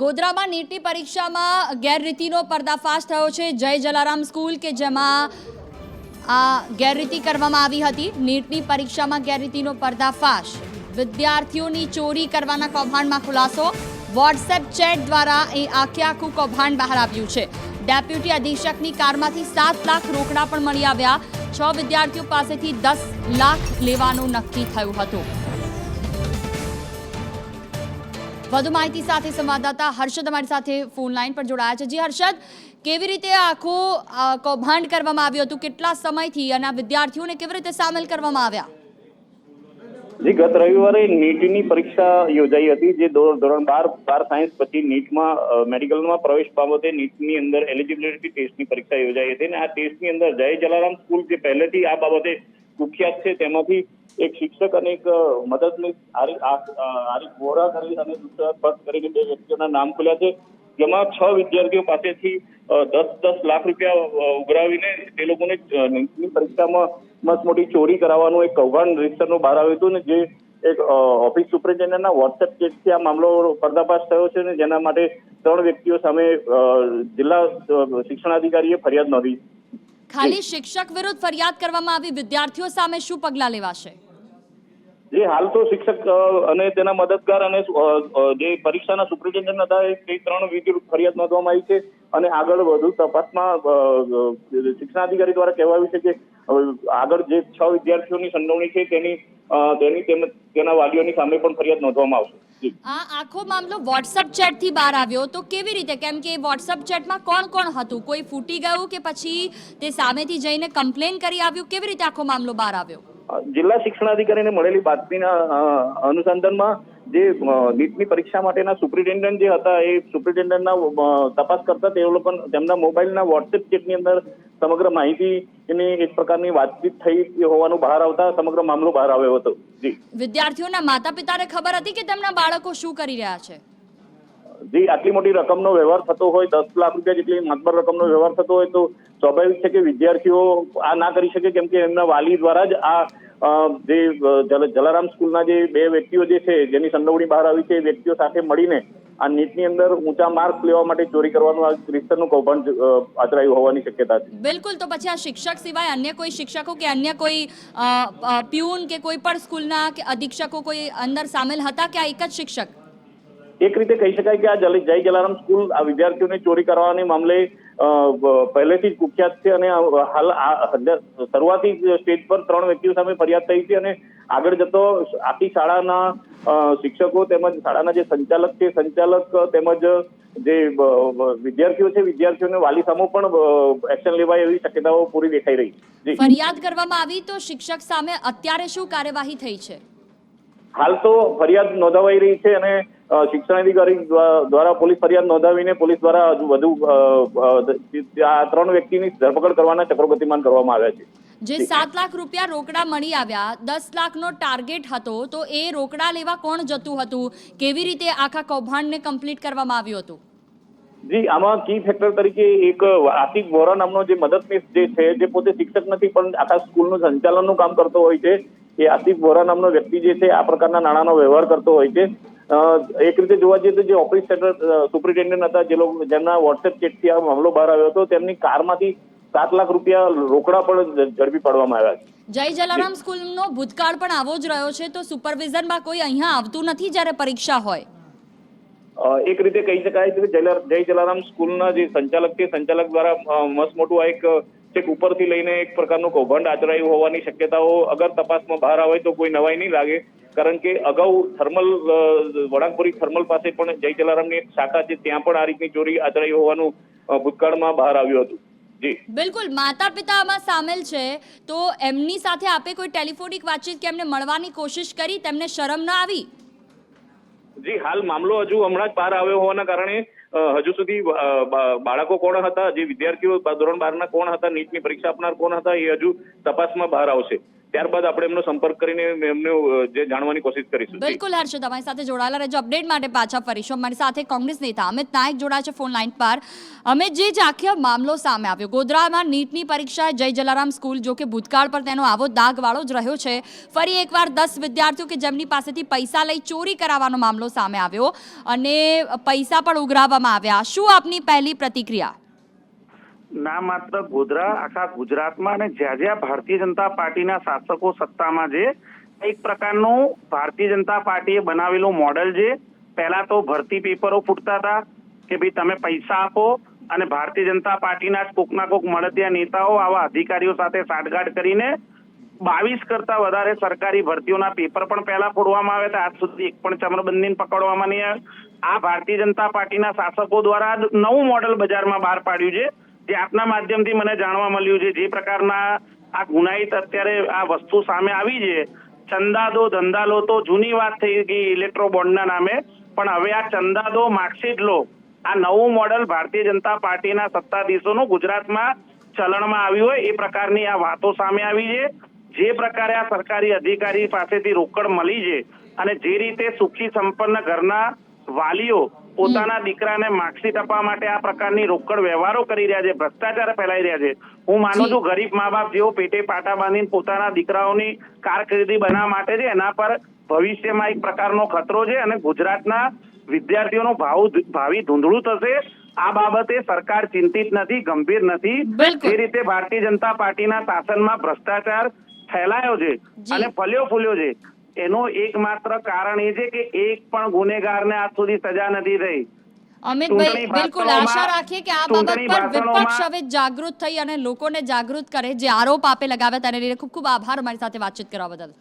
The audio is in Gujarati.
ગોધરામાં નીટની પરીક્ષામાં ગેરરીતિનો પર્દાફાશ થયો છે. જય જલારામ સ્કૂલ કે જેમાં આ ગેરરીતિ કરવામાં આવી હતી. નીટની પરીક્ષામાં ગેરરીતિનો પર્દાફાશ. વિદ્યાર્થીઓની ચોરી કરવાના કૌભાંડમાં ખુલાસો. વોટ્સએપ ચેટ દ્વારા એ આખે આખું કૌભાંડ બહાર આવ્યું છે. ડેપ્યુટી અધિક્ષકની કારમાંથી સાત લાખ રોકડા પણ મળી આવ્યા. છ વિદ્યાર્થીઓ પાસેથી દસ લાખ લેવાનું નક્કી થયું હતું. વધુ માહિતી સાથે સંવાદદાતા હર્ષદ અમારી સાથે ફોન લાઈન પર જોડાયા છે. જી હર્ષદ, કેવી રીતે આખું કૌભાંડ કરવામાં આવ્યું હતું? કેટલા સમયથી અને વિદ્યાર્થીઓને કેવી રીતે સામેલ કરવામાં આવ્યા? જી, ગત રવિવારે નીટની પરીક્ષા યોજાઈ હતી, જે ધોરણ બાર બાર સાયન્સ પછી નીટમાં મેડિકલમાં પ્રવેશ બાબતે નીટની અંદર એલિજિબિલિટી ટેસ્ટની પરીક્ષા યોજાઈ હતી અને આ ટેસ્ટની અંદર જય જલારામ સ્કૂલ જે પહેલેથી આ બાબતે કુખ્યાત છે, તેમાંથી એક શિક્ષક અને એક મદદનીશ આરિફ ગોરા કરી અને દુસરા ભટ્ટ કરીને બે વ્યક્તિઓના નામ ખુલ્યા છે. જેમાં છ વિદ્યાર્થીઓ પાસેથી દસ દસ લાખ રૂપિયા ઉઘરાવીને તે લોકોને નીટની પરીક્ષામાં મસ્ત મોટી ચોરી કરાવવાનું એક કૌભાંડ રજીસ્ટરનું બહાર આવ્યું હતું ને જે એક ઓફિસ સુપ્રિન્ટેન્ડન્ટના વોટ્સએપ કેસથી આ મામલો પર્દાફાશ થયો છે ને જેના માટે ત્રણ વ્યક્તિઓ સામે જિલ્લા શિક્ષણાધિકારીએ ફરિયાદ નોંધી. ખાલી શિક્ષક વિરુદ્ધ ફરિયાદ કરવામાં આવી, વિદ્યાર્થીઓ સામે શું પગલાં લેવાશે? જે હાલ તો શિક્ષક અને તેના મદદગાર અને જે પરીક્ષાના સુપ્રિન્ટેન્ડન્ટ હતા તે ત્રણ વિરુદ્ધ ફરિયાદ નોંધવામાં આવી છે. અને આગળ વધુ તપાસમાં શિક્ષણાધિકારી દ્વારા કહેવાયું છે કે આગળ જે છ વિદ્યાર્થીઓની સંડોવણી છે, તેની તેની તેમજ તેના વાલીઓની સામે પણ ફરિયાદ નોંધવામાં આવશે. આ આખો મામલો વોટ્સઅપ ચેટથી બહાર આવ્યો તો કેવી રીતે? કેમ કે વોટ્સઅપ ચેટમાં કોણ કોણ હતું? કોઈ ફૂટી ગયું કે પછી તે સામેથી જઈને કમ્પ્લેન કરી આવ્યું? કેવી રીતે આખો મામલો બહાર આવ્યો? જિલ્લા શિક્ષણાધિકારીને મળેલી બાતમીના અનુસંધાનમાં જે નીટની પરીક્ષા માટેના સુપ્રિન્ટેન્ડન્ટ જે હતા, એ સુપ્રિન્ટેન્ડન્ટના તપાસ કરતા તેઓ લોકો તેમના મોબાઈલના વોટ્સએપ ચેટની અંદર સમગ્ર માહિતી એની એક પ્રકારની વાતચીત થઈ હોવાનું બહાર આવતા સમગ્ર મામલો બહાર આવ્યો હતો. વિદ્યાર્થીઓના માતા પિતાને ખબર હતી કે તેમના બાળકો શું કરી રહ્યા છે? જી આટલી મોટી રકમનો વ્યવહાર થતો હોય, દસ લાખ રૂપિયા જેટલી માતબર રકમનો વ્યવહાર થતો હોય, તો સ્વાભાવિક છે કે વિદ્યાર્થીઓ આ ના કરી શકે, કેમ કે એમના વાલી દ્વારા જ આ જે જલારામ સ્કૂલના જે બે વ્યક્તિઓ જે છે, જેની સંડોવણી બહાર આવી છે, એ વ્યક્તિઓ સાથે મળીને આ નીટની અંદર ઊંચા માર્ક લેવા માટે ચોરી કરવાનું આ ક્રિસ્તરનું કૌભાંડ આચરાયું હોવાની શક્યતા છે. બિલકુલ, તો પછી આ શિક્ષક સિવાય અન્ય કોઈ શિક્ષકો કે અન્ય કોઈ પ્યુન કે કોઈ પણ સ્કૂલના કે અધિક્ષકો કોઈ અંદર સામેલ હતા કે આ એક જ શિક્ષક? એક રીતે કહી શકાય કે આ જય જલારામ સ્કૂલ આ વિદ્યાર્થીઓને ચોરી કરવાની મામલે પહેલેથી જ કુખ્યાત છે અને હાલ શરૂઆતી સ્ટેજ પર ત્રણ વ્યક્તિઓ સામે ફરિયાદ થઈ છે અને આગળ જતો આખી શાળાના શિક્ષકો તેમજ શાળાના જે સંચાલક છે સંચાલક તેમજ જે વિદ્યાર્થીઓ છે વિદ્યાર્થીઓને વાલી સામે પણ એક્શન લેવાય એવી શક્યતાઓ પૂરી દેખાઈ રહી ફરિયાદ કરવામાં આવી તો શિક્ષક સામે અત્યારે શું કાર્યવાહી થઈ છે? હાલ તો ફરિયાદ નોંધાવાઈ રહી છે અને શિક્ષણાધિકારી અધિકારી દ્વારા પોલીસ ફરિયાદ નોંધાવીને પોલીસ દ્વારા હજુ વધુ આ ત્રણ વ્યક્તિની ધરપકડ કરવાના ચક્રો ગતિમાન કરવામાં આવ્યા છે. જે. સાત લાખ રૂપિયા રોકડા મળી આવ્યા દસ લાખનો ટાર્ગેટ હતો તો એ રોકડા લેવા કોણ જતું હતું? કેવી રીતે આખા કૌભાંડને કમ્પ્લીટ કરવામાં આવ્યું હતું? જી આમાં કી ફેક્ટર તરીકે એક આતિક વોરા નામનો જે મદદનીશ જે છે જે પોતે શિક્ષક નથી પણ આખા સ્કૂલનું સંચાલનનું કામ કરતો હોય છે એ આતિક વોરા નામનો વ્યક્તિ જે છે આ પ્રકારના નાણાંનો વ્યવહાર કરતો હોય છે. એક રીતે જોવા જઈએ તો જે ઓફિસ સુપ્રિન્ટેન્ડન્ટ હતા જે લોકો જેમના વોટ્સએપ ચેટથી આ મામલો બહાર આવ્યો હતો તેમની કારમાંથી સાત લાખ રૂપિયા રોકડા પણ ઝડપી પાડવામાં આવ્યા છે. જય જલારામ સ્કૂલનો ભૂતકાળ પણ આવો જ રહ્યો છે તો સુપરવિઝનમાં કોઈ અહીંયા આવતું નથી જ્યારે પરીક્ષા હોય? એક રીતે કહી શકાય છે કે જય જલારામ સ્કૂલના જે સંચાલક છે સંચાલક દ્વારા મસ્ત મોટું આ એક છેક ઉપરથી લઈને એક પ્રકારનું કૌભાંડ આચરાયું હોવાની શક્યતાઓ અગર તપાસમાં બહાર આવે તો કોઈ નવાઈ નહીં લાગે. કારણ કે અગાઉ થર્મલ વડાંગપુરી થર્મલ પાસે પણ જય જલારામની એક શાખા છે ત્યાં પણ આ રીતની ચોરી આચરાઈ હોવાનું ભૂતકાળમાં બહાર આવ્યું હતું. જી. બિલકુલ માતા પિતા આમાં સામેલ છે. તો એમની સાથે આપે કોઈ ટેલિફોનિક વાતચીત કે એમને મળવાની કોશિશ કરી તેમને શરમ ન આવી? જી હાલ મામલો હજુ હમણાં જ બહાર આવ્યો હોવાના કારણે હજુ સુધી બાળકો કોણ હતા જે વિદ્યાર્થીઓ ધોરણ બારના કોણ હતા નીટની પરીક્ષા આપનાર કોણ હતા એ હજુ તપાસમાં બહાર આવશે. ત્યારબાદ આપણે એમનો સંપર્ક કરીને એમને જે જાણવાની કોશિશ કરીશું. બિલકુલ હર્ષ તમારી સાથે જોડાયેલા રહેજો. અપડેટ માટે પાછા ફરીશું. અમારી સાથે કોંગ્રેસ નેતા અમિત નાયક જોડાયા છે ફોન લાઈન પર. અમિત જે, જ આખી મામલો સામે આવ્યો. ગોધરામાં નીટની પરીક્ષા, જય જલારામ સ્કૂલ, જો કે ભૂતકાળ પર તેનો આવો દાગવાળો જ રહ્યો છે. ફરી એકવાર દસ વિદ્યાર્થીઓ કે જેમની પાસેથી પૈસા લઈ ચોરી કરાવવાનો મામલો સામે આવ્યો અને પૈસા પણ ઉઘરાવવામાં આવ્યા. શું આપની પહેલી પ્રતિક્રિયા? ના માત્ર ગોધરા, આખા ગુજરાતમાં અને જ્યાં જ્યાં ભારતીય જનતા પાર્ટીના શાસકો સત્તામાં છે, એક પ્રકારનું ભારતીય જનતા પાર્ટીએ બનાવેલું મોડેલ છે. પહેલા તો ભરતી પેપરો ફૂટતા હતા કે ભાઈ તમે પૈસા આપો અને ભારતીય જનતા પાર્ટીના જ કોકના કોક મળતિયા નેતાઓ આવા અધિકારીઓ સાથે સાઠગાંઠ કરીને બાવીસ કરતા વધારે સરકારી ભરતીઓના પેપર પણ પહેલા ફોડવામાં આવ્યા હતા. આજ સુધી એક પણ ચમરબંધીને પકડવામાં નહીં આ ભારતીય જનતા પાર્ટીના શાસકો દ્વારા નવું મોડેલ બજારમાં બહાર પાડ્યું છે. જે આપના માધ્યમથી મને જાણવા મળ્યું છે, જે પ્રકારના આ ગુનાહિત અત્યારે આ વસ્તુ સામે આવી છે. ચંદાદો ધંધાલો તો જૂની વાત થઈ ગઈ ઇલેક્ટ્રો બોન્ડના નામે, પણ હવે આ ચંદાદો માર્કશીટ લો. આ નવું મોડલ ભારતીય જનતા પાર્ટીના સત્તાધીશોનું ગુજરાતમાં ચલણમાં આવ્યું હોય, એ પ્રકારની આ વાતો સામે આવી છે. જે પ્રકારે આ સરકારી અધિકારી પાસેથી રોકડ મળી છે અને જે રીતે સુખી સંપન્ન ઘરના વાલીઓ પોતાના દીકરાને માર્કશીટ આપવા માટે આ પ્રકારની રોકડ વ્યવહારો કરી રહ્યા છે ભ્રષ્ટાચાર ફેલાઈ રહ્યા છે. હું માનું છું ગરીબ મા બાપ જેઓ પેટે પાટા બાંધીને પોતાના દીકરાઓની કારકિર્દી બનાવવા માટે છે એના પર ભવિષ્યમાં એક પ્રકારનો ખતરો છે અને ગુજરાતના વિદ્યાર્થીઓનું ભાવ ભાવિ ધૂંધળું થશે. આ બાબતે સરકાર ચિંતિત નથી ગંભીર નથી. જે રીતે ભારતીય જનતા પાર્ટીના શાસનમાં ભ્રષ્ટાચાર ફેલાયો છે અને ફલ્યો ફૂલ્યો છે. એનું એકમાત્ર કારણ એ છે કે એક પણ ગુનેગારને આજ સુધી સજા નથી થઈ. અમિતભાઈ બિલકુલ આશા રાખીએ કે આ બાબત પર વિપક્ષ હવે જાગૃત થઈ અને લોકોને જાગૃત કરે જે આરોપ આપે લગાવ્યા તેને લઈને ખૂબ ખૂબ આભાર અમારી સાથે વાતચીત કરવા બદલ.